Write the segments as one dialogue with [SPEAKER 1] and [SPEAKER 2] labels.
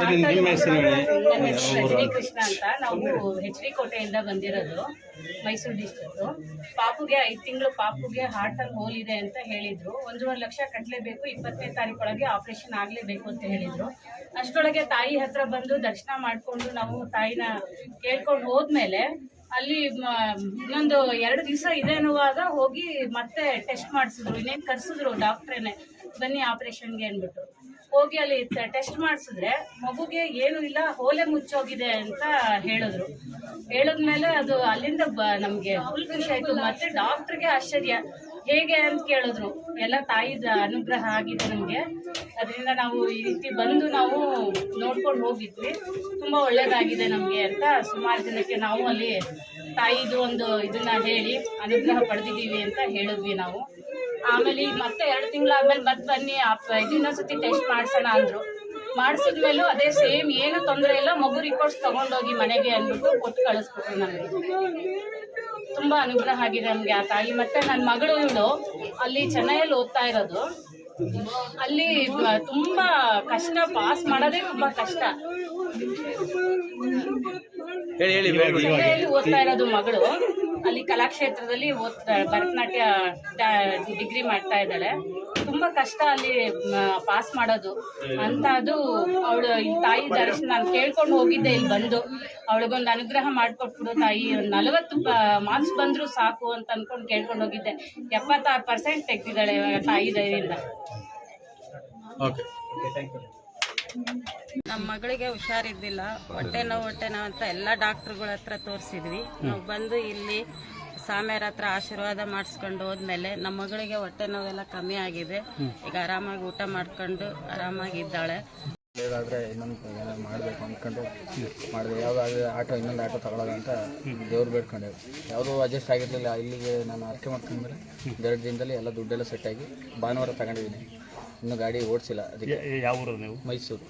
[SPEAKER 1] ನಿಮ್ಮ ಹೆಸರು ಹೇಳಿ
[SPEAKER 2] ನನ್ನ ಹೆಸರು ರಜನಿ ಕೃಷ್ಣ ಅಂತ. ನಾವು ಹೆಚ್ ಡಿ ಕೋಟೆಯಿಂದ ಬಂದಿರೋದು ಮೈಸೂರು ಡಿಸ್ಟ್ರಿಕ್ಟ್ ಪಾಪುಗೆ ಐದು ತಿಂಗಳು ಪಾಪುಗೆ ಹಾರ್ಟ್ ಅಲ್ಲಿ ಹೋಲ್ ಇದೆ ಅಂತ ಹೇಳಿದ್ರು. ಒಂದೂವರೆ ಲಕ್ಷ ಕಟ್ಟಲೇಬೇಕು ಇಪ್ಪತ್ತನೇ ತಾರೀಕೊಳಗೆ ಆಪರೇಷನ್ ಆಗಲೇಬೇಕು ಅಂತ ಹೇಳಿದ್ರು. ಅಷ್ಟರೊಳಗೆ ತಾಯಿ ಹತ್ರ ಬಂದು ದರ್ಶನ ಮಾಡಿಕೊಂಡು ನಾವು ತಾಯಿನ ಕೇಳ್ಕೊಂಡು ಹೋದ್ಮೇಲೆ ಅಲ್ಲಿ ಇನ್ನೊಂದು ಎರಡು ದಿವಸ ಇದೆ ಅನ್ನುವಾಗ ಹೋಗಿ ಮತ್ತೆ ಟೆಸ್ಟ್ ಮಾಡಿಸಿದ್ರು. ಇನ್ನೇನು ಕರ್ಸಿದ್ರು ಡಾಕ್ಟ್ರೇನೆ ಬನ್ನಿ ಆಪರೇಷನ್ಗೆ ಅಂದ್ಬಿಟ್ಟು. ಹೋಗಿ ಅಲ್ಲಿ ಟೆಸ್ಟ್ ಮಾಡಿಸಿದ್ರೆ ಮಗುಗೆ ಏನು ಇಲ್ಲ, ಹೋಲೆ ಮುಚ್ಚೋಗಿದೆ ಅಂತ ಹೇಳಿದ್ರು. ಹೇಳಿದ್ಮೇಲೆ ಅದು ಅಲ್ಲಿಂದ ಬ ನಮಗೆ ಫುಲ್ ಖುಷಿ ಆಯ್ತು. ಮತ್ತೆ ಡಾಕ್ಟ್ರಿಗೆ ಆಶ್ಚರ್ಯ. ಹೇಗೆ ಅಂತ ಕೇಳಿದ್ರು. ಎಲ್ಲ ತಾಯಿದ ಅನುಗ್ರಹ ಆಗಿದೆ ನಮಗೆ. ಅದರಿಂದ ನಾವು ಈ ರೀತಿ ಬಂದು ನಾವು ನೋಡ್ಕೊಂಡು ಹೋಗಿದ್ವಿ. ತುಂಬ ಒಳ್ಳೇದಾಗಿದೆ ನಮಗೆ ಅಂತ ಸುಮಾರು ಜನಕ್ಕೆ ನಾವು ಅಲ್ಲಿ ತಾಯಿದು ಒಂದು ಇದನ್ನ ಹೇಳಿ ಅನುಗ್ರಹ ಪಡೆದಿದ್ದೀವಿ ಅಂತ ಹೇಳಿದ್ವಿ ನಾವು. ಆಮೇಲೆ ಈಗ ಮತ್ತೆ ಎರಡು ತಿಂಗಳಾದ್ಮೇಲೆ ಮತ್ತೆ ಬನ್ನಿ ಇನ್ನೊಂದ್ಸತಿ ಟೆಸ್ಟ್ ಮಾಡ್ಸೋಣ ಅಂದ್ರು. ಮಾಡಿಸಿದ್ಮೇಲೂ ಅದೇ ಸೇಮ್ ಏನು ತೊಂದರೆ ಇಲ್ಲ. ಮಗು ರಿಪೋರ್ಟ್ಸ್ ತಗೊಂಡೋಗಿ ಮನೆಗೆ ಅಂದ್ಬಿಟ್ಟು ಕೊಟ್ಟು ಕಳಿಸ್ಬಿಟ್ರು ನನಗೆ ತುಂಬ ಅನುಗ್ರಹ ಆಗಿದೆ ನಮ್ಗೆ ಆ ತಾಯಿ. ಮತ್ತೆ ನನ್ನ ಮಗಳು ಅಲ್ಲಿ ಚೆನ್ನೈಯಲ್ಲಿ ಓದ್ತಾ ಇರೋದು. ಅಲ್ಲಿ ತುಂಬ ಕಷ್ಟ ಪಾಸ್ ಮಾಡೋದೇ ತುಂಬ ಕಷ್ಟ. ಓದ್ತಾ ಇರೋದು ಮಗಳು. ಅಲ್ಲಿ ಕಲಾಕ್ಷೇತ್ರದಲ್ಲಿ ಓದ್ತಾ ಭರತನಾಟ್ಯ ಡಿಗ್ರಿ ಮಾಡ್ತಾ ಇದ್ದಾಳೆ. ತುಂಬ ಕಷ್ಟ ಅಲ್ಲಿ ಪಾಸ್ ಮಾಡೋದು. ಅಂತ ಅದು ಅವಳು ತಾಯಿ ದರ್ಶನ ನಾನು ಕೇಳ್ಕೊಂಡು ಹೋಗಿದ್ದೆ ಇಲ್ಲಿ ಬಂದು. ಅವಳಿಗೊಂದು ಅನುಗ್ರಹ ಮಾಡಿಕೊಟ್ಬಿಡು ತಾಯಿ. ಒಂದು ನಲವತ್ತು ಮಾರ್ಕ್ಸ್ ಬಂದ್ರು ಸಾಕು ಅಂತ ಅನ್ಕೊಂಡು ಕೇಳ್ಕೊಂಡು ಹೋಗಿದ್ದೆ. ಎಪ್ಪತ್ತಾರು ಪರ್ಸೆಂಟ್ ತೆಗ್ದಿದ್ದಾಳೆ ಇವಾಗ ತಾಯಿ ದಯದಿಂದ
[SPEAKER 1] ಓಕೆ
[SPEAKER 3] ನಮ್ಮ ಮಗಳಿಗೆ ಹುಷಾರಿದ್ದಿಲ್ಲ ಹೊಟ್ಟೆ ನೋವು ಹೊಟ್ಟೆ ನೋವು ಅಂತ ಎಲ್ಲ ಡಾಕ್ಟರ್ಗಳ ಹತ್ರ ತೋರಿಸಿದ್ವಿ. ನಾವು ಬಂದು ಇಲ್ಲಿ ಸಾಮ್ಯಾರ ಹತ್ರ ಆಶೀರ್ವಾದ ಮಾಡಿಸ್ಕೊಂಡು ಹೋದ್ಮೇಲೆ ನಮ್ಮ ಮಗಳಿಗೆ ಹೊಟ್ಟೆ ನೋವೆಲ್ಲ ಕಮ್ಮಿ ಆಗಿದೆ. ಈಗ ಆರಾಮಾಗಿ ಊಟ ಮಾಡ್ಕೊಂಡು ಆರಾಮಾಗಿದ್ದಾಳೆ
[SPEAKER 4] ಒಳ್ಳೇದಾದ್ರೆ ಇನ್ನೊಂದು ಏನಾದ್ರು ಮಾಡಬೇಕು ಅಂದ್ಕೊಂಡು ಮಾಡಿದೆ. ಯಾವುದಾದ್ರೆ ಆಟೋ, ಇನ್ನೊಂದು ಆಟೋ ತಗೊಳ್ಳೋದು ಅಂತ ದೇವ್ರು ಬೇಡ್ಕೊಂಡೆ. ಯಾವುದೂ ಅಡ್ಜಸ್ಟ್ ಆಗಿರಲಿಲ್ಲ. ಇಲ್ಲಿಗೆ ನಾನು ಆಯ್ಕೆ ಮಾಡ್ಕೊಂಡ್ಮೇಲೆ ಎರಡು ದಿನದಲ್ಲಿ ಎಲ್ಲ ದುಡ್ಡೆಲ್ಲ ಸೆಟ್ಟಾಗಿ ಭಾನುವಾರ ತಗೊಂಡಿದ್ದೀನಿ. ಇನ್ನೂ ಗಾಡಿ ಓಡಿಸಿಲ್ಲ ಅದಕ್ಕೆ.
[SPEAKER 5] ಯಾವ ಊರು ನೀವು?
[SPEAKER 4] ಮೈಸೂರು.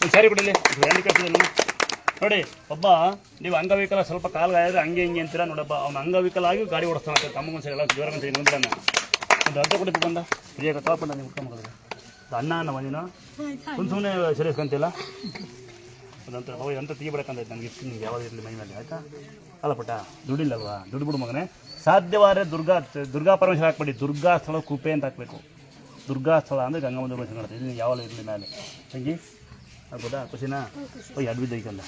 [SPEAKER 5] ಸರಿ ಸಾರಿ ಕೊಡಿಲಿ ನೋಡಿ ಒಬ್ಬ ನೀವು ಅಂಗವಿಕಲ ಸ್ವಲ್ಪ ಕಾಲು ಗಾಯಿದ್ರೆ ಹಂಗೆ ಹಿಂಗೆ ಅಂತೀರಾ? ನೋಡಪ್ಪ ಅವ್ನು ಅಂಗವಿಕಲ ಆಗಿ ಗಾಡಿ ಓಡಿಸ್ತಾನೆ ತಮ್ಮ ಮನಸ್ಸಿಗೆ ಎಲ್ಲ ಜೋರ ಮನಸ್ಸಿಗೆ ನಂದಿರಣ್ಣ ಒಂದು ಅರ್ಥ ಕೊಟ್ಟು ಬಂದ. ಫ್ರೀಯಾಗ ತಗೊಂಡ ನೀವು ಅಣ್ಣ ಅನ್ನ ಅನ್ನ. ನೀನು ಸುಮ್ಮನೆ ಸುಮ್ಮನೆ ಸರಿಸ್ಕೊಂತಿಲ್ಲ. ಅದಂತ ಹೋಗಿ ಅಂತ ತೆಗಿಬೇಕಂತ ನನಗೆ ಇಷ್ಟು ನೀವು ಯಾವಾಗ ಇರಲಿ ಮೈನಲ್ಲಿ ಮೇಲೆ ಆಯ್ತಾ? ಅಲ್ಲ ಪುಟ್ಟ ದುಡ್ಡಿಲ್ಲವಾ ದುಡ್ಡು ಬಿಡು ಮಗನೇ. ಸಾಧ್ಯವಾದರೆ ದುರ್ಗಾ ದುರ್ಗಾ ಪರಮೇಶ್ವರ ಹಾಕ್ಬೇಡಿ. ದುರ್ಗಾ ಸ್ಥಳ ಕುಪೆ ಅಂತ ಹಾಕಬೇಕು. ದುರ್ಗಾ ಸ್ಥಳ ಅಂದರೆ ಗಂಗಮ್ಮನ ಪರಮೇಶ್ವರ ಕಾಣುತ್ತೆ. ಇದು ಯಾವಾಗ ಇರಲಿ ಮೇಲೆ. ತಂಗಿ ಆಗ್ಬೋದಾ ಖುಷಿನಾ? ಓ ಎರಡು ಐತಲ್ಲ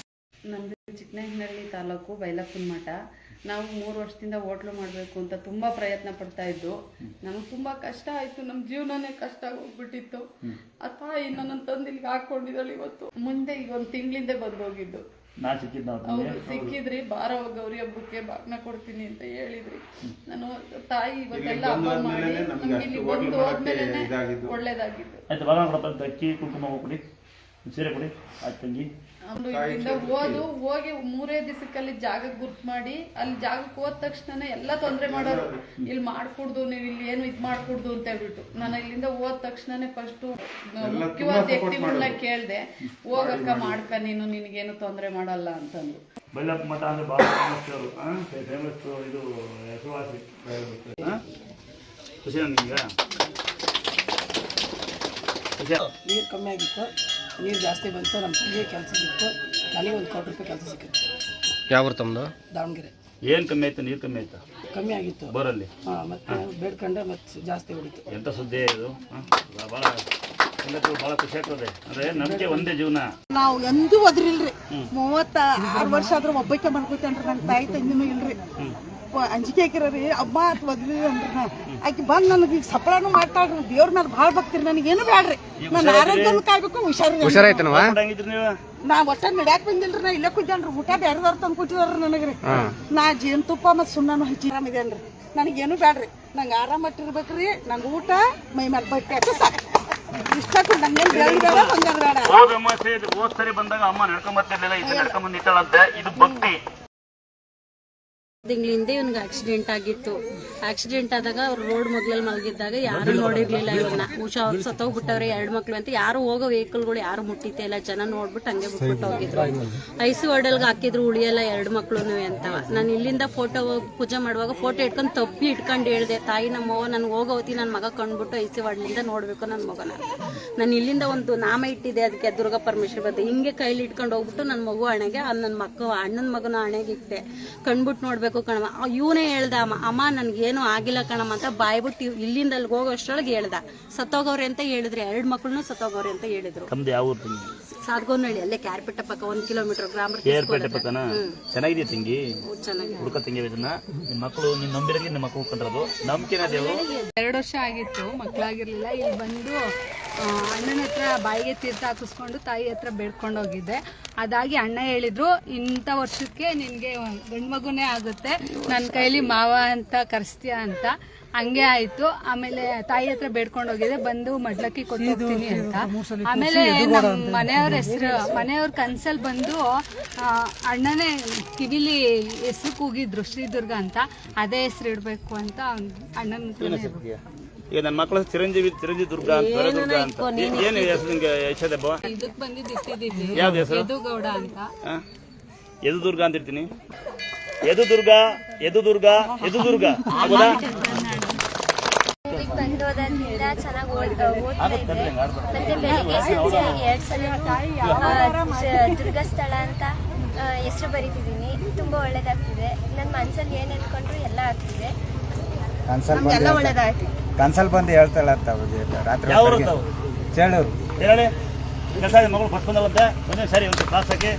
[SPEAKER 6] ನಮ್ಮದು ಚಿಕ್ಕನಹಳ್ಳಿ ತಾಲೂಕು ಬೈಲಪ್ಪನ ಮಠ. ನಾವು ಮೂರು ವರ್ಷದಿಂದ ಹೋಟ್ಲು ಮಾಡಬೇಕು ಅಂತ ತುಂಬ ಪ್ರಯತ್ನ ಪಡ್ತಾ ಇದ್ದು. ನಮಗೆ ತುಂಬ ಕಷ್ಟ ಆಯಿತು. ನಮ್ಮ ಜೀವನನೇ ಕಷ್ಟ ಹೋಗ್ಬಿಟ್ಟಿತ್ತು ಆ ತಾಯಿ ನನ್ನ ತಂದಿಲ್ಲಿಗೆ ಹಾಕ್ಕೊಂಡಿದ್ದಾಳೆ ಇವತ್ತು. ಮುಂದೆ ಈಗ ಒಂದು ತಿಂಗಳಿಂದ ಬಂದೋಗಿದ್ದು.
[SPEAKER 5] ನಾನು ಸಿಕ್ಕಿದ್ದು ನಾವು
[SPEAKER 6] ಅವರು ಸಿಕ್ಕಿದ್ರಿ. ಬಾರೋ ಗೌರಿ ಹಬ್ಬಕ್ಕೆ ಬಾಗ್ನ ಕೊಡ್ತೀನಿ ಅಂತ ಹೇಳಿದ್ರಿ. ನಾನು ತಾಯಿ ಇವತ್ತೆಲ್ಲ ಹಬ್ಬ ಮಾಡಿ ನಮ್ಗೆ ಇಲ್ಲಿ ಬಂದು ಹೋದ್ಮೇಲೆ ಒಳ್ಳೇದಾಗಿತ್ತು
[SPEAKER 5] ಆಯ್ತು ಬಾಗ್ನ ಕೊಡಪ್ಪ ಅಕ್ಕಿ ಕುಂಕುಮ ಕೊಡಿ. ಸೀರೆ ಕೊಡಿ. ಆಯ್ತು ತಂಗಿ.
[SPEAKER 6] ಅವ್ನು ಇಲ್ಲಿಂದ ಹೋದು ಹೋಗಿ ಮೂರೇ ದಿವಸಕ್ಕಲ್ಲಿ ಜಾಗಕ್ಕೆ ಗುರ್ತ್ ಮಾಡಿ ಅಲ್ಲಿ ಜಾಗಕ್ಕೆ ಹೋದ ತಕ್ಷಣ ಎಲ್ಲ ತೊಂದರೆ ಮಾಡೋರು ಇಲ್ಲಿ ಮಾಡ್ಕೊಡ್ದು ನೀವು ಇಲ್ಲಿ ಏನು ಇದು ಮಾಡ್ಕೊಡ್ದು ಅಂತ ಹೇಳ್ಬಿಟ್ಟು. ನಾನು ಇಲ್ಲಿಂದ ಹೋದ ತಕ್ಷಣನೇ ಫಸ್ಟು ಮುಖ್ಯವಾದ ವ್ಯಕ್ತಿಗಳನ್ನ ಕೇಳಿದೆ. ಹೋಗಕ್ಕ ಮಾಡ್ಕ ನೀನು ನಿನಗೇನು ತೊಂದರೆ ಮಾಡಲ್ಲ ಅಂತಂದು
[SPEAKER 5] ಬೈಲಪ್ಪ ಮಠ ಅಂದ್ರೆ ಭಾಳ ಫೇಮಸ್ ಅವರು. ಫೇಮಸ್ ಇದು ಹೆಸರುವಾಸಿ ಖುಷಿ ನಿಮ್ಗೆ ಖುಷಿ
[SPEAKER 7] ನೀರು ಕಮ್ಮಿ ಆಗಿತ್ತು. ನೀರು ಜಾಸ್ತಿ ಬಂತು ನಮ್ಮ ತಂಗಿ ಕೆಲಸ ಸಿಕ್ತು ನನಗೆ ಒಂದು ಕೋಟಿ ರೂಪಾಯಿ ಕೆಲಸ ಸಿಕ್ಕಿತ್ತು
[SPEAKER 4] ಯಾವ ತಮ್ಮದು
[SPEAKER 7] ದಾವಣಗೆರೆ.
[SPEAKER 5] ಏನು ಕಮ್ಮಿ ಆಯ್ತು ನೀರು ಕಮ್ಮಿ ಆಯ್ತಾ?
[SPEAKER 7] ಕಮ್ಮಿ ಆಗಿತ್ತು.
[SPEAKER 5] ಬರಲ್ಲಿ?
[SPEAKER 7] ಹಾಂ ಮತ್ತೆ ಬೇಡ್ಕೊಂಡೆ ಮತ್ತೆ ಜಾಸ್ತಿ ಹೊಡಿತು.
[SPEAKER 5] ಎಂಥ ಸುದ್ದಿ ಇದು? ಭಾಳ ಭಾಳ ಖುಷಿ ಆಗ್ತದೆ. ಅಂದ್ರೆ ನಮಗೆ ಒಂದೇ ಜೀವನ.
[SPEAKER 8] ನಾವು ಎಂದೂ ಒದ್ರಿಲ್ರಿ. ಮೂವತ್ತ ಆರು ವರ್ಷ ಆದ್ರೂ ಒಬ್ಬಕ್ಕೆ ಮಾಡ್ಕೊತೇನ್ರಿ ನನ್ನ ತಾಯಿ ತಂಗಿನೂ ಇಲ್ರಿ. ಅಂಜಿಕೆ ಹಾಕಿರೋರಿ ಅಮ್ಮ ಅಂತ ಒದ್ರಿ ಅಂದ್ರೆ ನಾ. ಆಕಿ ಬಂದು ನನಗೆ ಈಗ ಸಪ್ಳಾನು ಮಾಡ್ತಾಳ್ರಿ ದೇವ್ರ ಮೇಲೆ ಭಾಳ ಭಕ್ತಿರಿ ನನಗೇನು ಬೇಡ್ರಿ ನನ್ನ ಆರೋಗ್ಯನ ಕಾಯ್ಬೇಕು ಹುಷಾರಿ
[SPEAKER 5] ಹುಷಾರ ನೀವು?
[SPEAKER 8] ನಾ ಒಟ್ಟ ನಡ್ಯಾಕ್ ಬಂದಿಲ್ರಿ ನಾ ಇಲ್ಲೇ ಕುಂತೇನ್ರಿ ಊಟ ಬೇರೆದವ್ರು ತಂದು ಕೊಟ್ಟಿದಾರ್ರಿ ನನಗ್ರಿ ನಾ ಜೇನುತುಪ್ಪ ಮತ್ತು ಸುಣ್ಣನು ಹಚ್ಚಿ ಆರಾಮಿದೇನ್ರಿ ನನಗೇನು ಬೇಡ್ರಿ ನಂಗೆ ರೀ ನಂಗೆ ಊಟ ಮೈ ಮೇಲೆ ಬಟ್ಟೆ ಹಾಕಿ ಸಾಕು. ಇಷ್ಟಕ್ಕೂ ನಂಗೇನು ಬೇಡ
[SPEAKER 5] ಹೋದ್ ಸರಿ ಬಂದಾಗ ಅಮ್ಮ ನಡ್ಕೊಂಡ್ ಬರ್ತಿರ್ಲಿಲ್ಲ ಇದು ನಡ್ಕೊಂಡ್ ಬಂದಿತ್ತಾಳಂತೆ ಇದು ಭಕ್ತಿ.
[SPEAKER 3] ತಿಂಗಳಿಂದ ಇವ್ನಿಗೆ ಆಕ್ಸಿಡೆಂಟ್ ಆಗಿತ್ತು. ಆಕ್ಸಿಡೆಂಟ್ ಆದಾಗ ಅವ್ರು ರೋಡ್ ಮಗ್ಲಲ್ಲಿ ಮಲಗಿದ್ದಾಗ ಯಾರು ನೋಡಿರ್ಲಿಲ್ಲ ಇವನ್ನ ಉಷಾ ಅವ್ರು ಸತ್ತೋಗ್ಬಿಟ್ಟವ್ರೆ ಎರಡು ಮಕ್ಳು ಅಂತ. ಯಾರು ಹೋಗೋ ವೆಹಿಕಲ್ಗಳು ಯಾರು ಮುಟ್ಟಿತ್ತೆ ಇಲ್ಲ. ಜನ ನೋಡ್ಬಿಟ್ಟು ಹಂಗೆ ಬಿಟ್ಬಿಟ್ಟು ಹೋಗಿದ್ರು. ಐಸು ವಾರ್ಡಲ್ಗೆ ಹಾಕಿದ್ರು ಉಳಿಯಲ್ಲ ಎರಡು ಮಕ್ಳು ಅಂತ. ನಾನು ಇಲ್ಲಿಂದ ಫೋಟೋ ಪೂಜೆ ಮಾಡುವಾಗ ಫೋಟೋ ಇಟ್ಕೊಂಡು ತಪ್ಪಿ ಇಟ್ಕೊಂಡು ಹೇಳ್ದೆ ತಾಯಿ ನಮ್ಮ ನಾನು ನನ್ಗೆ ಹೋಗೋತಿ ನನ್ನ ಮಗ ಕಂಡ್ಬಿಟ್ಟು ಐಸಿ ನಿಂದ ನೋಡ್ಬೇಕು ನನ್ನ ಮಗನ. ನಾನು ಇಲ್ಲಿಂದ ಒಂದು ನಾಮ ಇಟ್ಟಿದೆ ಅದಕ್ಕೆ ದುರ್ಗಾ ಪರಮೇಶ್ವರ್ ಬಂದು ಹಿಂಗೆ ಕೈಲಿ ಇಟ್ಕೊಂಡು ಹೋಗ್ಬಿಟ್ಟು ನನ್ನ ಮಗು ಹಣೆಗೆ ನನ್ನ ಮಕ್ಕ ಅಣ್ಣನ ಮಗನ ಹಣೆಗೆ ಇಟ್ಟೆ. ಕಣ್ಬಿಟ್ಟು ನೋಡ್ಬೇಕು ಕಣಮ್ಮ ಇವನೇ ಹೇಳ್ದ ಅಮ್ಮ ಅಮ್ಮ ನನ್ಗೇನು ಆಗಿಲ್ಲ ಕಣಮ್ಮ ಅಂತ ಬಾಯ್ಬಿಟ್ಟು ಇವ್- ಇಲ್ಲಿಂದ ಅಲ್ಲಿ ಹೋಗೋ ಅಷ್ಟರೊಳಗೆ ಹೇಳ್ದ. ಸತ್ತೋಗವ್ರೆ ಅಂತ ಹೇಳಿದ್ರು ಎರಡು ಮಕ್ಕಳನ್ನು ಸತ್ತೋಗವ್ರೆ ಅಂತ ಹೇಳಿದ್ರು.
[SPEAKER 5] ತಮ್ದು ಯಾವ ಊರು ತಂಗಿ?
[SPEAKER 3] ಸಾದ್ಗೋನಹಳ್ಳಿ ಅಲ್ಲೇ ಕ್ಯಾರ್ಪೆಟ್ಟ ಪಕ್ಕ ಒಂದು ಕಿಲೋಮೀಟರ್ ಗ್ರಾಮ
[SPEAKER 5] ಕೇರ್ಪೇಟೆ ಪಕ್ಕನ? ಚೆನ್ನಾಗಿದೆ ತಂಗಿ?
[SPEAKER 3] ಚೆನ್ನಾಗಿ
[SPEAKER 5] ಹುಡುಕ ತಂಗಿ ಇದನ್ನ. ನಿಮ್ಮ ಮಕ್ಕಳು ನಿನ್ನ ನಂಬಿರಲಿ ನಿಮ್ಮ ಮಕ್ಕಳು ಕಂಡ್ರದು. ನಂಬಿಕೆನ ದೇವರು?
[SPEAKER 9] ಎರಡು ವರ್ಷ ಆಗಿತ್ತು ಮಕ್ಕಳಾಗಿರ್ಲಿಲ್ಲ ಇಲ್ಲಿ ಬಂದು ಅಣ್ಣನ ಹತ್ರ ಬಾಯಿಗೆ ತೀರ್ಥ ಹಾಕಿಸ್ಕೊಂಡು ತಾಯಿ ಹತ್ರ ಬೇಡ್ಕೊಂಡು ಹೋಗಿದ್ದೆ ಅದಾಗಿ ಅಣ್ಣ ಹೇಳಿದ್ರು ಇಂಥ ವರ್ಷಕ್ಕೆ ನಿನಗೆ ಗಂಡು ಮಗುನೇ ಆಗುತ್ತೆ. ನನ್ನ ಕೈಲಿ ಮಾವ ಅಂತ ಕರೆಸ್ತೀಯ ಅಂತ. ಹಂಗೆ ಆಯ್ತು. ಆಮೇಲೆ ತಾಯಿ ಹತ್ರ ಬೇಡ್ಕೊಂಡು ಹೋಗಿದ್ದೆ ಬಂದು ಮಡ್ಲಕ್ಕಿ ಕೊಟ್ಟಿದ್ದೀನಿ ಅಂತ. ಆಮೇಲೆ ನಮ್ಮ ಮನೆಯವ್ರ ಹೆಸರು ಮನೆಯವ್ರ ಕನ್ಸಲ್ ಬಂದು ಆ, ಅಣ್ಣನೇ ಕಿವಿಲಿ ಹೆಸರು ಕೂಗಿದ್ರು ಶ್ರೀದುರ್ಗ ಅಂತ. ಅದೇ ಹೆಸರು ಇಡಬೇಕು ಅಂತ ಅಣ್ಣನ
[SPEAKER 5] ಈಗ ನನ್ನ ಮಕ್ಕಳ ಚಿರಂಜೀವಿ ಚಿರಂಜೀವಿ ದುರ್ಗ ಅಂತ. ದೊರೆ ದುರ್ಗ ಅಂತ ಏನು ಹೆಸರು ನಿಂಗೆ ಯಶೋದಬ್ಬ
[SPEAKER 9] ಇದಕ್ಕೆ ಬಂದಿದ್ದು ಇಟ್ಟಿದ್ದೀವಿ.
[SPEAKER 5] ಯಾವ್ದು ಹೆಸರು?
[SPEAKER 9] ಯದುಗೌಡ ಅಂತ.
[SPEAKER 5] ಯದು ದುರ್ಗ ಅಂತ ಇರ್ತೀನಿ. ಯದು ದುರ್ಗ ಯದು ದುರ್ಗ ಯದು ದುರ್ಗ ಹೌದಾ
[SPEAKER 10] ಬಂದು ಚೆನ್ನಾಗಿ ಓದ್ತಾ ಇದ್ದೆ. ಮತ್ತೆ ಬೆಳಿಗ್ಗೆ ಎರಡು ಸಲ ಅಂತ ಹೆಸರು ಬರೀತಿದ್ದೀನಿ. ತುಂಬಾ ಒಳ್ಳೇದಾಗ್ತಿದೆ. ನನ್ನ ಮನಸ್ಸಲ್ಲಿ ಏನು ಅನ್ಕೊಂಡ್ರು ಎಲ್ಲ ಆಗ್ತಿದೆ.
[SPEAKER 11] ಕನ್ಸಲ್ ಬಂದು ಹೇಳ್ತಾಳ ಅಂತ ರಾತ್ರಿ
[SPEAKER 5] ಯಾವ
[SPEAKER 11] ಚೇಳೂರು.
[SPEAKER 5] ಹೇಳಿ. ಕೆಲಸ ಮಗಳು ಬಂದಲ್ಲಂತೆ ಒಂದೇ ಸರಿ ಒಂದು ಕ್ಲಾಸ್ ಹಾಕಿ